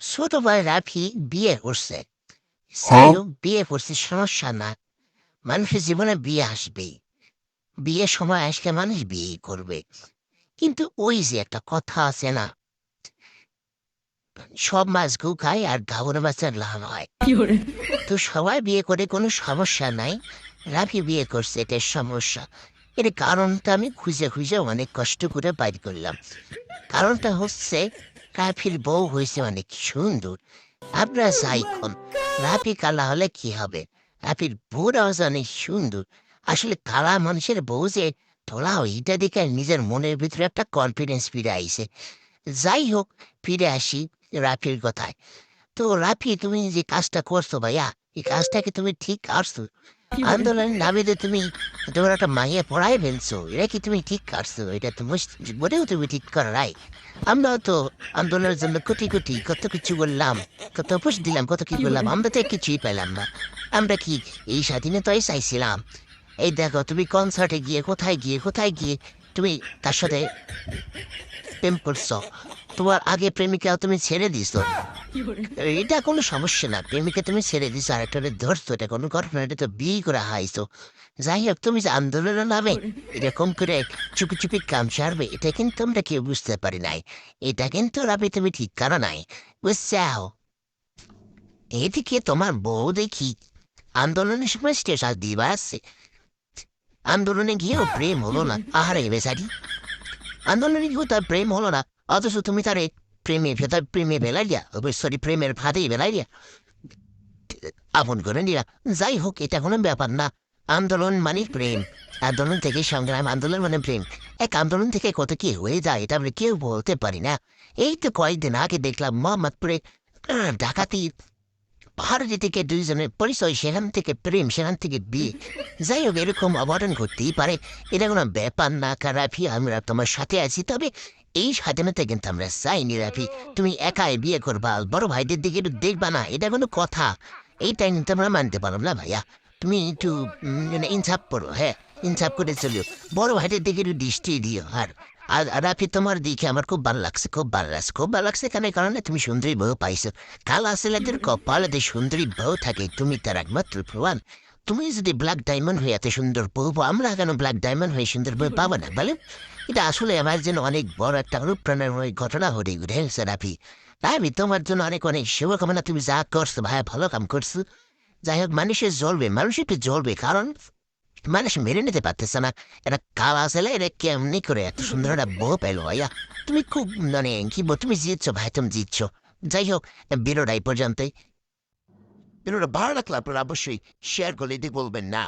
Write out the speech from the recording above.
ছোট রাফি বিয়ে করছে? বিয়ে করছে সমস্যা না মানুষের জীবনে বিয়ে আসবেই বিয়ের সময় আজকে মানুষ বিয়ে করবে কিন্তু ওই যে একটা কথা আছে না সব মাছ গু খায় আর গাউর মাছের লাভ হয় তো সবাই বিয়ে করে কোনো সমস্যা নাই রাফি বিয়ে করছে এটা সমস্যা এর কারণটা আমি খুঁজে খুঁজে অনেক কষ্ট করে বাইর করলাম কারণটা হচ্ছে রাফির বউ হয়েছে অনেক সুন্দর। আপনারা যাই কোন রাফি কালা হলে কি হবে? রাফির বউরাও যে অনেক সুন্দর। আসলে কালা মানুষের বউ যে, তোলা ওইটা দেখে নিজের মনের ভিতরে একটা কনফিডেন্স ফিরে আইছে। যাই হোক, ফিরে আসি রাফির কথায়। তো রাফি, তুমি যে কাজটা করছ ভাইয়া, এই কাজটাকে তুমি ঠিক করছ? আন্দোলনের নামে তুমি তোমার একটা মাইয়া পড়াই ফেলছো এটা কি তুমি ঠিক করছ? এটা তো মোটেও তুমি ঠিক করা নাই। আমরা তো আন্দোলনের জন্য কোটি কোটি কত কিছু বললাম কত পুষ দিলাম কত কি বললাম আমরা তো কিছুই পেলাম না। আমরা কি এই স্বাধীনতাই চাইছিলাম? এই দেখো তুমি কনসার্টে গিয়ে কোথায় গিয়ে কোথায় গিয়ে তুমি তার সাথে প্রেম করছ? তোমার আগে প্রেমিকা তুমি ছেড়ে দিছো এটা কোনো সমস্যা না প্রেমিকা তুমি ছেড়ে দিছো আর একটা ধরছো এটা কোনো ঘটনা এটা তো বিয়ে করে হাইছো যাই হোক তুমি যে আন্দোলনের নামে এরকম করে চুপি চুপি কাম সারবে এটা কিন্তু আমরা কেউ বুঝতে পারি নাই। এটা কিন্তু রাবি তুমি ঠিক করো নাই বুঝছাও এদিকে তোমার বউ দেখি আন্দোলনের সময় স্টেশন দিবা আসছে আন্দোলনে গিয়েও প্রেম হলো না আহারে বেচারি। আন্দোলনে গিয়েও তার প্রেম হলো না অথচ তুমি তার এই প্রেমে ভেতর প্রেমে বেলাইয়া সরি প্রেমের ফাঁদেই বেলাইয়া আপন করে নিলা। যাই হোক, এটা কোনো ব্যাপার না। আন্দোলন মানে প্রেম। আন্দোলন থেকে সংগ্রাম, আন্দোলন মানে প্রেম। এক আন্দোলন থেকে কত কি হয়ে যায়, এটা আমরা কেউ বলতে পারি না। এই তো কয়েকদিন আগে দেখলাম মোহাম্মদপুরে ডাকাতি পাহাড়ি থেকে দুইজনের পরিচয় সেখান থেকে প্রেম সেখান থেকে বিয়ে যাই হোক এরকম অঘটন ঘটতেই পারে এটা কোনো ব্যাপার না কারাফি আমরা তোমার সাথে আছি তবে এই স্বাধীনতা কিন্তু আমরা চাইনি রাফি তুমি একাই বিয়ে করবা বড় ভাইদের দিকে একটু দেখবা না এটা কোনো কথা এইটা কিন্তু আমরা মানতে পারব না ভাইয়া তুমি একটু মানে ইনসাফ করো হ্যাঁ ইনসাফ করে চলিও বড় ভাইদের দিকে একটু দৃষ্টি দিও আর আর রাফি তোমার দিকে আমার খুব ভালো লাগছে, খুব ভালো লাগছে, খুব ভালো লাগছে। কেন কারণে তুমি সুন্দরী বউ পাইছো। কাল আসলেদের কপালে সুন্দরী বউ থাকে, তুমি তার একমাত্র প্রমাণ। তুমি যদি ব্ল্যাক ডায়মন্ড হয়ে এত সুন্দর বউ আমরা কেন ব্ল্যাক ডায়মন্ড হয়ে সুন্দর বউ পাবো না, বলে? এটা আসলে আমার জন্য অনেক বড় একটা অনুপ্রেরণাময় ঘটনা হয়ে ঘুরেছে রাফি তাই আমি তোমার জন্য অনেক অনেক শুভকামনা। তুমি যা করছ ভাই ভালো কাম করছ। যাই হোক, মানুষের জ্বলবে মানুষ একটু জ্বলবে। কারণ মানুষ মেনে নিতে পারতেছে না। এটা কালা ছেলে এটা কেমনি করে এত সুন্দর একটা বউ পেল ভাইয়া? তুমি খুব মানে কি বল, তুমি জিতছো ভাই তুমি জিতছ। যাই হোক বিরোধ এই পর্যন্তই। বিরোধ ভালো লাগলে আপনারা অবশ্যই শেয়ার করলে বলবেন না।